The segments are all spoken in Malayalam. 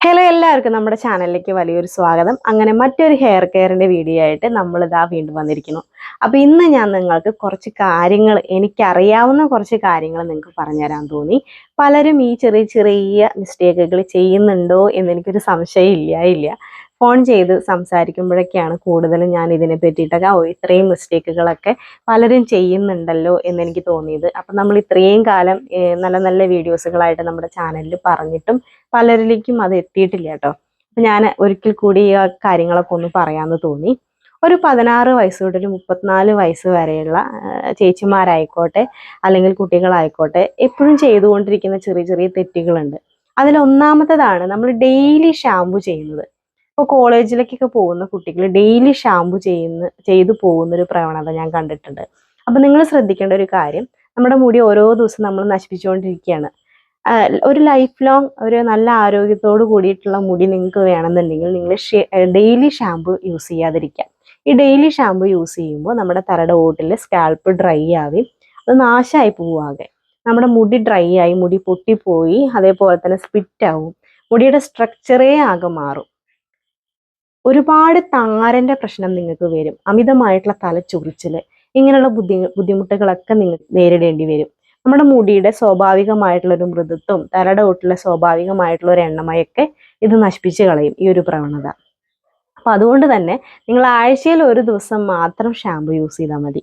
ഹലോ എല്ലാവർക്കും നമ്മുടെ ചാനലിലേക്ക് വലിയൊരു സ്വാഗതം. അങ്ങനെ മറ്റൊരു ഹെയർ കെയറിന്റെ വീഡിയോ ആയിട്ട് നമ്മൾ ഇതാ വീണ്ടും വന്നിരിക്കുന്നു. അപ്പോൾ ഇന്ന് ഞാൻ നിങ്ങൾക്ക് കുറച്ച് കാര്യങ്ങൾ എനിക്കറിയാവുന്ന കുറച്ച് കാര്യങ്ങൾ നിങ്ങൾക്ക് പറഞ്ഞുതരാൻ തോന്നി. പലരും ഈ ചെറിയ ചെറിയ മിസ്റ്റേക്കുകൾ ചെയ്യുന്നുണ്ടോ എന്ന് എനിക്കൊരു സംശയം ഇല്ല ഇല്ല. ഫോൺ ചെയ്ത് സംസാരിക്കുമ്പോഴൊക്കെയാണ് കൂടുതലും ഞാൻ ഇതിനെ പറ്റിയിട്ടൊക്കെ ഓ ഇത്രയും മിസ്റ്റേക്കുകളൊക്കെ പലരും ചെയ്യുന്നുണ്ടല്ലോ എന്നെനിക്ക് തോന്നിയത്. അപ്പം നമ്മൾ ഇത്രയും കാലം നല്ല നല്ല വീഡിയോസുകളായിട്ട് നമ്മുടെ ചാനലിൽ പറഞ്ഞിട്ടും പലരിലേക്കും അത് എത്തിയിട്ടില്ല കേട്ടോ. അപ്പം ഞാൻ ഒരിക്കൽ കൂടി ഈ കാര്യങ്ങളൊക്കെ ഒന്ന് പറയാമെന്ന് തോന്നി. ഒരു പതിനാറ് വയസ്സ് തൊട്ട് ഒരു മുപ്പത്തിനാല് വയസ്സ് വരെയുള്ള ആ, ചേച്ചിമാരായിക്കോട്ടെ അല്ലെങ്കിൽ കുട്ടികളായിക്കോട്ടെ എപ്പോഴും ചെയ്തുകൊണ്ടിരിക്കുന്ന ചെറിയ ചെറിയ തെറ്റുകളുണ്ട്. അതിൽ ഒന്നാമത്തേതാണ് നമ്മൾ ഡെയിലി ഷാമ്പു ചെയ്യുന്നത്. ഇപ്പോൾ കോളേജിലേക്കൊക്കെ പോകുന്ന കുട്ടികൾ ഡെയിലി ഷാമ്പു ചെയ്യുന്ന ചെയ്തു പോകുന്ന ഒരു പ്രവണത ഞാൻ കണ്ടിട്ടുണ്ട്. അപ്പം നിങ്ങൾ ശ്രദ്ധിക്കേണ്ട ഒരു കാര്യം നമ്മുടെ മുടി ഓരോ ദിവസം നമ്മൾ നശിപ്പിച്ചുകൊണ്ടിരിക്കുകയാണ്. ഒരു ലൈഫ് ലോങ് ഒരു നല്ല ആരോഗ്യത്തോട് കൂടിയിട്ടുള്ള മുടി നിങ്ങൾക്ക് വേണമെന്നുണ്ടെങ്കിൽ നിങ്ങൾ ഡെയിലി ഷാമ്പു യൂസ് ചെയ്യാതിരിക്കാം ഈ ഡെയിലി ഷാമ്പു യൂസ് ചെയ്യുമ്പോൾ നമ്മുടെ തലയുടെ ഓട്ടിൽ സ്കാൽപ്പ് ഡ്രൈ ആവുകയും അത് നാശമായി പോവാകെ നമ്മുടെ മുടി ഡ്രൈ ആയി മുടി പൊട്ടിപ്പോയി അതേപോലെ തന്നെ സ്പിറ്റ് ആവും. മുടിയുടെ സ്ട്രക്ചറേ ആകെ മാറും. ഒരുപാട് താരന്റെ പ്രശ്നം നിങ്ങൾക്ക് വരും. അമിതമായിട്ടുള്ള തലച്ചുറിച്ചിൽ ഇങ്ങനെയുള്ള ബുദ്ധി ബുദ്ധിമുട്ടുകളൊക്കെ നിങ്ങൾ നേരിടേണ്ടി വരും. നമ്മുടെ മുടിയുടെ സ്വാഭാവികമായിട്ടുള്ള ഒരു മൃദുത്വം തലയുടെ ഒട്ടിലെ സ്വാഭാവികമായിട്ടുള്ള ഒരു എണ്ണമയൊക്കെ ഇത് നശിപ്പിച്ച് കളയും ഈ ഒരു പ്രവണത. അപ്പൊ അതുകൊണ്ട് തന്നെ നിങ്ങൾ ആഴ്ചയിൽ ഒരു ദിവസം മാത്രം ഷാമ്പു യൂസ് ചെയ്താൽ മതി.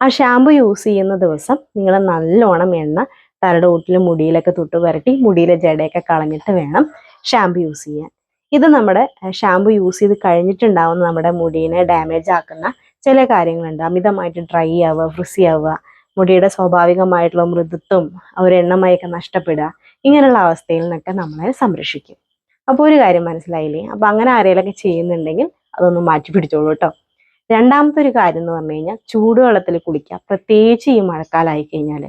ആ ഷാമ്പു യൂസ് ചെയ്യുന്ന ദിവസം നിങ്ങൾ നല്ലോണം എണ്ണ തലയുടെ ഒട്ടിലും മുടിയിലൊക്കെ തൊട്ട് പുരട്ടി മുടിയിലെ ജടയൊക്കെ കളഞ്ഞിട്ട് വേണം ഷാമ്പു യൂസ് ചെയ്യാൻ. ഇത് നമ്മുടെ ഷാമ്പു യൂസ് ചെയ്ത് കഴിഞ്ഞിട്ടുണ്ടാവുന്ന നമ്മുടെ മുടീനെ ഡാമേജ് ആക്കുന്ന ചില കാര്യങ്ങളുണ്ട്. അമിതമായിട്ട് ഡ്രൈ ആവുക ഫ്രിസി ആവുക മുടിയുടെ സ്വാഭാവികമായിട്ടുള്ള മൃദുത്വം ആ ഒരു എണ്ണമയൊക്കെ നഷ്ടപ്പെടുക ഇങ്ങനെയുള്ള അവസ്ഥയിൽ നിന്നൊക്കെ നമ്മളെ സംരക്ഷിക്കും. അപ്പോൾ ഒരു കാര്യം മനസ്സിലായില്ലേ? അപ്പോൾ അങ്ങനെ ആരെങ്കിലൊക്കെ ചെയ്യുന്നുണ്ടെങ്കിൽ അതൊന്ന് മാറ്റി പിടിച്ചോളൂ കേട്ടോ രണ്ടാമത്തെ ഒരു കാര്യം എന്ന് പറഞ്ഞു കഴിഞ്ഞാൽ ചൂടുവെള്ളത്തിൽ കുളിക്കുക. പ്രത്യേകിച്ച് ഈ മഴക്കാലമായി കഴിഞ്ഞാൽ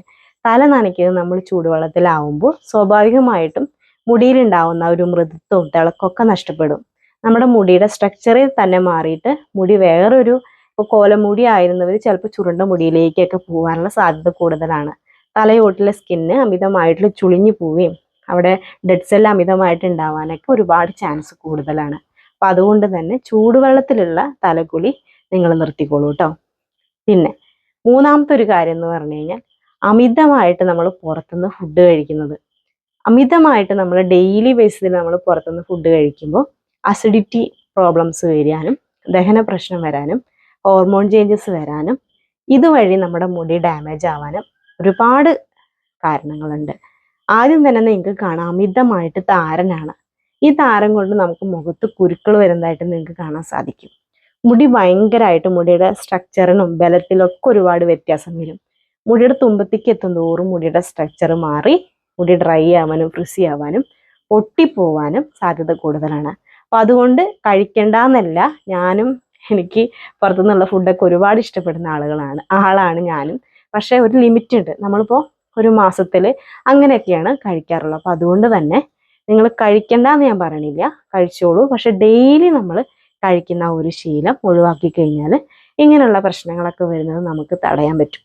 തല നനയ്ക്കുന്നത് നമ്മൾ ചൂടുവെള്ളത്തിലാവുമ്പോൾ സ്വാഭാവികമായിട്ടും മുടിയിലുണ്ടാവുന്ന ഒരു മൃദുത്വവും തിളക്കമൊക്കെ നഷ്ടപ്പെടും. നമ്മുടെ മുടിയുടെ സ്ട്രക്ചറിൽ തന്നെ മാറിയിട്ട് മുടി വേറൊരു ഇപ്പോൾ കോലമുടി ആയിരുന്നവർ ചിലപ്പോൾ ചുരുണ്ട മുടിയിലേക്കൊക്കെ പോകാനുള്ള സാധ്യത കൂടുതലാണ്. തലയോട്ടിലെ സ്കിന്ന് അമിതമായിട്ട് ചുളിഞ്ഞു പോവുകയും അവിടെ ഡെഡ് സെല്ല് അമിതമായിട്ട് ഉണ്ടാവാനൊക്കെ ഒരുപാട് ചാൻസ് കൂടുതലാണ്. അപ്പം അതുകൊണ്ട് തന്നെ ചൂടുവെള്ളത്തിലുള്ള തലകുളി നിങ്ങൾ നിർത്തിക്കോളൂ കേട്ടോ പിന്നെ മൂന്നാമത്തെ ഒരു കാര്യം എന്ന് പറഞ്ഞു കഴിഞ്ഞാൽ അമിതമായിട്ട് നമ്മൾ പുറത്തുനിന്ന് ഫുഡ് കഴിക്കുന്നത്. അമിതമായിട്ട് നമ്മൾ ഡെയിലി ബേസിൽ നമ്മൾ പുറത്തുനിന്ന് ഫുഡ് കഴിക്കുമ്പോൾ അസിഡിറ്റി പ്രോബ്ലംസ് വരാനും ദഹന പ്രശ്നം വരാനും ഹോർമോൺ ചേഞ്ചസ് വരാനും ഇതുവഴി നമ്മുടെ മുടി ഡാമേജ് ആവാനും ഒരുപാട് കാരണങ്ങളുണ്ട്. ആദ്യം തന്നെ നിങ്ങൾക്ക് കാണാം അമിതമായിട്ട് താരനാണ്. ഈ താരം കൊണ്ട് നമുക്ക് മുഖത്ത് കുരുക്കൾ വരുന്നതായിട്ട് നിങ്ങൾക്ക് കാണാൻ സാധിക്കും. മുടി ഭയങ്കരമായിട്ട് മുടിയുടെ സ്ട്രക്ചറിനും ബലത്തിലും ഒക്കെ ഒരുപാട് വ്യത്യാസം വരും. മുടിയുടെ തുമ്പത്തേക്ക് എത്തും തോറും മുടിയുടെ സ്ട്രക്ചർ മാറി മുടി ഡ്രൈ ആവാനും ഫ്രിസി ആവാനും പൊട്ടിപ്പോവാനും സാധ്യത കൂടുതലാണ്. അപ്പൊ അതുകൊണ്ട് കഴിക്കണ്ടെന്നല്ല ഞാനും എനിക്ക് പുറത്തുനിന്നുള്ള ഫുഡൊക്കെ ഒരുപാട് ഇഷ്ടപ്പെടുന്ന ആളുകളാണ് ആളാണ് ഞാനും. പക്ഷെ ഒരു ലിമിറ്റ് ഉണ്ട്. നമ്മളിപ്പോൾ ഒരു മാസത്തിൽ അങ്ങനെയൊക്കെയാണ് കഴിക്കാറുള്ളത്. അപ്പോൾ അതുകൊണ്ട് തന്നെ നിങ്ങൾ കഴിക്കണ്ട എന്ന് ഞാൻ പറയണില്ല. കഴിച്ചോളൂ. പക്ഷെ ഡെയിലി നമ്മൾ കഴിക്കുന്ന ഒരു ശീലം ഒഴിവാക്കി കഴിഞ്ഞാൽ ഇങ്ങനെയുള്ള പ്രശ്നങ്ങളൊക്കെ വരുന്നത് നമുക്ക് തടയാൻ പറ്റും.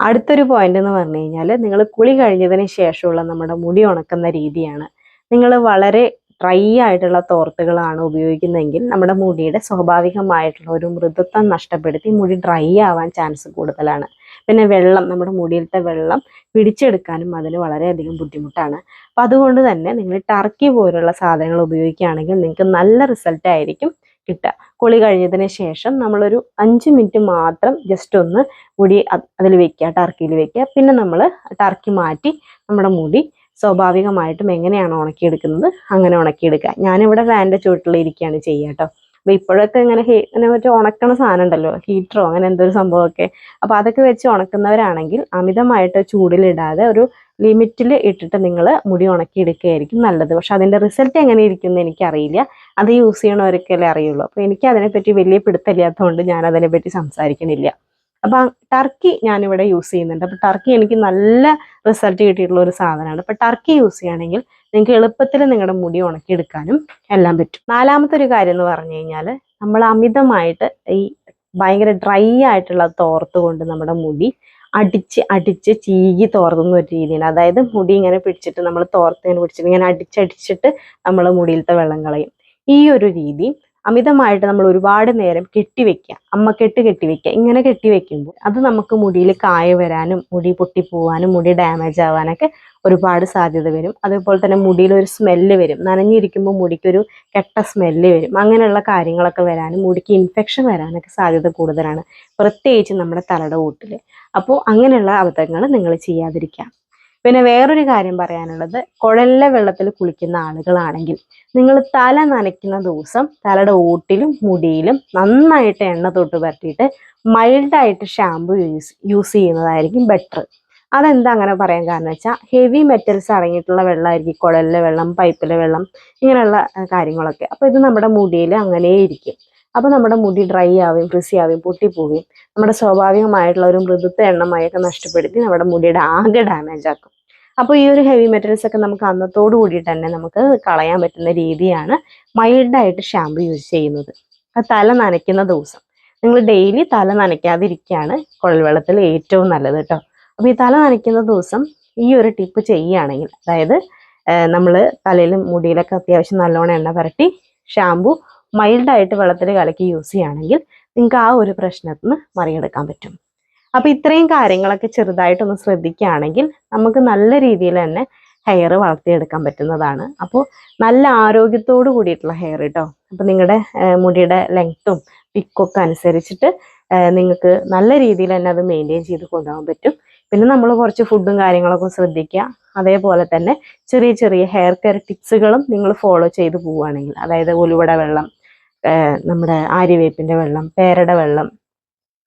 അടുത്തൊരു പോയിന്റ് എന്ന് പറഞ്ഞു കഴിഞ്ഞാൽ നിങ്ങൾ കുളി കഴിഞ്ഞതിന് ശേഷമുള്ള നമ്മുടെ മുടി ഉണക്കുന്ന രീതിയാണ്. നിങ്ങൾ വളരെ ഡ്രൈ ആയിട്ടുള്ള തോർത്തുകളാണ് ഉപയോഗിക്കുന്നതെങ്കിൽ നമ്മുടെ മുടിയുടെ സ്വാഭാവികമായിട്ടുള്ള ഒരു മൃദുത്വം നഷ്ടപ്പെടുത്തി മുടി ഡ്രൈ ആവാൻ ചാൻസ് കൂടുതലാണ്. പിന്നെ വെള്ളം നമ്മുടെ മുടിയിലത്തെ വെള്ളം പിടിച്ചെടുക്കാനും അതിന് വളരെയധികം ബുദ്ധിമുട്ടാണ്. അപ്പം അതുകൊണ്ട് തന്നെ നിങ്ങൾ ടർക്കി പോലുള്ള സാധനങ്ങൾ ഉപയോഗിക്കുകയാണെങ്കിൽ നിങ്ങൾക്ക് നല്ല റിസൾട്ട് ആയിരിക്കും കിട്ടുക. കുളി കഴിഞ്ഞതിന് ശേഷം നമ്മളൊരു അഞ്ച് മിനിറ്റ് മാത്രം ജസ്റ്റ് ഒന്ന് മുടി അതിൽ വെക്കുക ടർക്കിയിൽ വെക്കുക. പിന്നെ നമ്മൾ ടർക്കി മാറ്റി നമ്മുടെ മുടി സ്വാഭാവികമായിട്ടും എങ്ങനെയാണ് ഉണക്കിയെടുക്കുന്നത്? അങ്ങനെ ഉണക്കിയെടുക്കുക. ഞാനിവിടെ ഫാനിന്റെ ചുവട്ടിലിരിക്കുകയാണ് ചെയ്യുക കേട്ടോ. അപ്പോൾ ഇപ്പോഴൊക്കെ ഇങ്ങനെ ഹീ ഇങ്ങനെ മറ്റേ ഉണക്കണ സാധനം ഉണ്ടല്ലോ ഹീറ്ററോ അങ്ങനെ എന്തൊരു സംഭവമൊക്കെ. അപ്പോൾ അതൊക്കെ വെച്ച് ഉണക്കുന്നവരാണെങ്കിൽ അമിതമായിട്ട് ചൂടിലിടാതെ ഒരു ലിമിറ്റിൽ ഇട്ടിട്ട് നിങ്ങൾ മുടി ഉണക്കിയെടുക്കുകയായിരിക്കും നല്ലത്. പക്ഷെ അതിന്റെ റിസൾട്ട് എങ്ങനെ ഇരിക്കുന്നു എന്ന് എനിക്കറിയില്ല. അത് യൂസ് ചെയ്യണവർക്കല്ലേ അറിയുള്ളൂ. അപ്പോൾ എനിക്ക് അതിനെപ്പറ്റി വലിയ പിടുത്തമില്ലാത്തതുകൊണ്ട് ഞാൻ അതിനെപ്പറ്റി സംസാരിക്കണില്ല. അപ്പം ടർക്കി ഞാനിവിടെ യൂസ് ചെയ്യുന്നുണ്ട്. അപ്പൊ ടർക്കി എനിക്ക് നല്ല റിസൾട്ട് കിട്ടിയിട്ടുള്ള ഒരു സാധനമാണ്. അപ്പൊ ടർക്കി യൂസ് ചെയ്യുകയാണെങ്കിൽ നിങ്ങൾക്ക് എളുപ്പത്തിൽ നിങ്ങളുടെ മുടി ഉണക്കിയെടുക്കാനും എല്ലാം പറ്റും. നാലാമത്തെ ഒരു കാര്യം എന്ന് പറഞ്ഞു കഴിഞ്ഞാൽ നമ്മൾ അമിതമായിട്ട് ഈ ഭയങ്കര ഡ്രൈ ആയിട്ടുള്ള തോർത്ത് കൊണ്ട് നമ്മുടെ മുടി അടിച്ച് അടിച്ച് ചീകി തോർത്തുന്ന ഒരു രീതിയാണ്. അതായത് മുടി ഇങ്ങനെ പിടിച്ചിട്ട് നമ്മൾ തോർത്ത് ഇങ്ങനെ പിടിച്ചിട്ട് ഇങ്ങനെ അടിച്ചടിച്ചിട്ട് നമ്മൾ മുടിയിലത്തെ വെള്ളം കളയും. ഈ ഒരു രീതി അമിതമായിട്ട് നമ്മൾ ഒരുപാട് നേരം കെട്ടിവെക്കുക. അമ്മക്കെട്ട് കെട്ടിവെക്കുക. ഇങ്ങനെ കെട്ടിവെക്കുമ്പോൾ അത് നമുക്ക് മുടിയിൽ കായ വരാനും മുടി പൊട്ടിപ്പോവാനും മുടി ഡാമേജ് ആവാനൊക്കെ ഒരുപാട് സാധ്യത വരും. അതേപോലെ തന്നെ മുടിയിൽ ഒരു സ്മെല്ല് വരും. നനഞ്ഞിരിക്കുമ്പോൾ മുടിക്കൊരു കെട്ട സ്മെല്ല് വരും. അങ്ങനെയുള്ള കാര്യങ്ങളൊക്കെ വരാനും മുടിക്ക് ഇൻഫെക്ഷൻ വരാനൊക്കെ സാധ്യത കൂടുതലാണ്. പ്രത്യേകിച്ച് നമ്മുടെ തലയുടെ കൂട്ടിൽ അപ്പോൾ അങ്ങനെയുള്ള അബദ്ധങ്ങൾ നിങ്ങൾ ചെയ്യാതിരിക്കുക. പിന്നെ വേറൊരു കാര്യം പറയാനുള്ളത് കുഴലിലെ വെള്ളത്തിൽ കുളിക്കുന്ന ആളുകളാണെങ്കിൽ നിങ്ങൾ തല നനയ്ക്കുന്ന ദിവസം തലയുടെ ഓട്ടിലും മുടിയിലും നന്നായിട്ട് എണ്ണ തൊട്ട് പരട്ടിയിട്ട് മൈൽഡായിട്ട് ഷാമ്പു യൂസ് യൂസ് ചെയ്യുന്നതായിരിക്കും ബെറ്റർ അതെന്താ അങ്ങനെ പറയാൻ കാരണം വെച്ചാൽ ഹെവി മെറ്റൽസ് അടങ്ങിയിട്ടുള്ള വെള്ളമായിരിക്കും കുഴലിലെ വെള്ളം പൈപ്പിലെ വെള്ളം ഇങ്ങനെയുള്ള കാര്യങ്ങളൊക്കെ. അപ്പോൾ ഇത് നമ്മുടെ മുടിയിൽ അങ്ങനെ ഇരിക്കും അപ്പോൾ നമ്മുടെ മുടി ഡ്രൈ ആവുകയും ഫ്രിസി ആവുകയും പൊട്ടിപ്പോവുകയും നമ്മുടെ സ്വാഭാവികമായിട്ടുള്ള ഒരു മൃദുത്വ എണ്ണമയൊക്കെ നഷ്ടപ്പെടുത്തി നമ്മുടെ മുടിയുടെ ആകെ ഡാമേജ് ആക്കും. അപ്പോൾ ഈ ഒരു ഹെവി മെറ്റൽസ് ഒക്കെ നമുക്ക് അന്നത്തോടു കൂടി തന്നെ നമുക്ക് കളയാൻ പറ്റുന്ന രീതിയാണ് മൈൽഡായിട്ട് ഷാമ്പു യൂസ് ചെയ്യുന്നത്. അത് തല നനയ്ക്കുന്ന ദിവസം. നിങ്ങൾ ഡെയിലി തല നനയ്ക്കാതിരിക്കുകയാണ് കുഴൽ വെള്ളത്തിൽ ഏറ്റവും നല്ലത് കേട്ടോ. അപ്പോൾ ഈ തല നനയ്ക്കുന്ന ദിവസം ഈ ഒരു ടിപ്പ് ചെയ്യുകയാണെങ്കിൽ അതായത് നമ്മൾ തലയിലും മുടിയിലൊക്കെ അത്യാവശ്യം നല്ലോണം എണ്ണ പുരട്ടി ഷാമ്പു മൈൽഡായിട്ട് വെള്ളത്തിൽ കലക്കി യൂസ് ചെയ്യുകയാണെങ്കിൽ നിങ്ങൾക്ക് ആ ഒരു പ്രശ്നത്തിൽ നിന്ന് മറികടക്കാൻ പറ്റും. അപ്പം ഇത്രയും കാര്യങ്ങളൊക്കെ ചെറുതായിട്ടൊന്ന് ശ്രദ്ധിക്കുകയാണെങ്കിൽ നമുക്ക് നല്ല രീതിയിൽ തന്നെ ഹെയർ വളർത്തിയെടുക്കാൻ പറ്റുന്നതാണ്. അപ്പോൾ നല്ല ആരോഗ്യത്തോട് കൂടിയിട്ടുള്ള ഹെയർ കേട്ടോ അപ്പം നിങ്ങളുടെ മുടിയുടെ ലെങ്ത്തും പിക്കൊക്കെ അനുസരിച്ചിട്ട് നിങ്ങൾക്ക് നല്ല രീതിയിൽ തന്നെ അത് മെയിന്റെയിൻ ചെയ്ത് കൊണ്ടുപോകാൻ പറ്റും. പിന്നെ നമ്മൾ കുറച്ച് ഫുഡും കാര്യങ്ങളൊക്കെ ശ്രദ്ധിക്കുക. അതേപോലെ തന്നെ ചെറിയ ചെറിയ ഹെയർ കെയർ ടിപ്സുകളും നിങ്ങൾ ഫോളോ ചെയ്ത് പോവുകയാണെങ്കിൽ അതായത് ഒലുവട വെള്ളം നമ്മുടെ ആര്യവേപ്പിന്റെ വെള്ളം പേരയുടെ വെള്ളം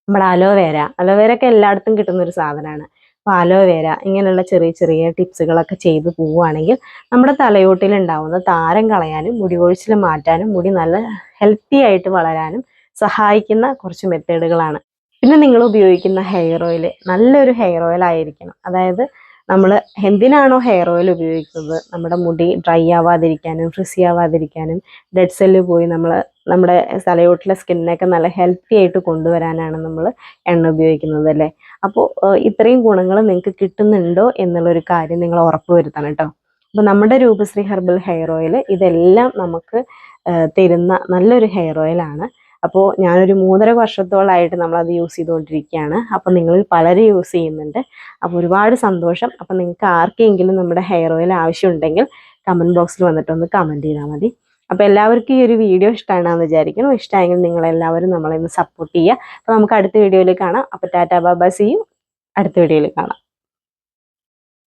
നമ്മുടെ അലോവേര. അലോവേര ഒക്കെ എല്ലായിടത്തും കിട്ടുന്ന ഒരു സാധനമാണ്. അപ്പോൾ അലോവേര ഇങ്ങനെയുള്ള ചെറിയ ചെറിയ ടിപ്സുകളൊക്കെ ചെയ്ത് പോവുകയാണെങ്കിൽ നമ്മുടെ തലയോട്ടിൽ ഉണ്ടാവുന്ന താരം കളയാനും മുടി കൊഴിച്ചിൽ മാറ്റാനും മുടി നല്ല ഹെൽത്തി ആയിട്ട് വളരാനും സഹായിക്കുന്ന കുറച്ച് മെത്തേഡുകളാണ് പിന്നെ നിങ്ങൾ ഉപയോഗിക്കുന്ന ഹെയർ ഓയിൽ നല്ലൊരു ഹെയർ ഓയിൽ ആയിരിക്കണം. അതായത് നമ്മൾ എന്തിനാണോ ഹെയർ ഓയിൽ ഉപയോഗിക്കുന്നത്? നമ്മുടെ മുടി ഡ്രൈ ആവാതിരിക്കാനും ഫ്രിസി ആവാതിരിക്കാനും ഡെഡ് സെല്ല് പോയി നമ്മൾ നമ്മുടെ തലയോട്ടിലെ സ്കിന്നൊക്കെ നല്ല ഹെൽത്തി ആയിട്ട് കൊണ്ടുവരാനാണ് നമ്മൾ എണ്ണ ഉപയോഗിക്കുന്നത് അല്ലേ? അപ്പോൾ ഇത്രയും ഗുണങ്ങൾ നിങ്ങൾക്ക് കിട്ടുന്നുണ്ടോ എന്നുള്ളൊരു കാര്യം നിങ്ങൾ ഉറപ്പ് വരുത്തണം കേട്ടോ. അപ്പോൾ നമ്മുടെ രൂപശ്രീ ഹെർബൽ ഹെയർ ഓയിൽ ഇതെല്ലാം നമുക്ക് തരുന്ന നല്ലൊരു ഹെയർ ഓയിലാണ് അപ്പോൾ ഞാനൊരു മൂന്നര വർഷത്തോളമായിട്ട് നമ്മളത് യൂസ് ചെയ്തുകൊണ്ടിരിക്കുകയാണ്. അപ്പോൾ നിങ്ങൾ പലരും യൂസ് ചെയ്യുന്നുണ്ട്. അപ്പോൾ ഒരുപാട് സന്തോഷം. അപ്പോൾ നിങ്ങൾക്ക് ആർക്കെങ്കിലും നമ്മുടെ ഹെയർ ഓയിൽ ആവശ്യമുണ്ടെങ്കിൽ കമന്റ് ബോക്സിൽ വന്നിട്ടൊന്ന് കമന്റ് ചെയ്താൽ മതി. അപ്പോൾ എല്ലാവർക്കും ഈ ഒരു വീഡിയോ ഇഷ്ടമാണെന്ന് വിചാരിക്കുന്നു. ഇഷ്ടമായെങ്കിൽ നിങ്ങളെല്ലാവരും നമ്മളെ ഒന്ന് സപ്പോർട്ട് ചെയ്യുക. അപ്പോൾ നമുക്ക് അടുത്ത വീഡിയോയിൽ കാണാം. അപ്പോൾ ടാറ്റാ ബാബാ സിയും അടുത്ത വീഡിയോയിൽ കാണാം.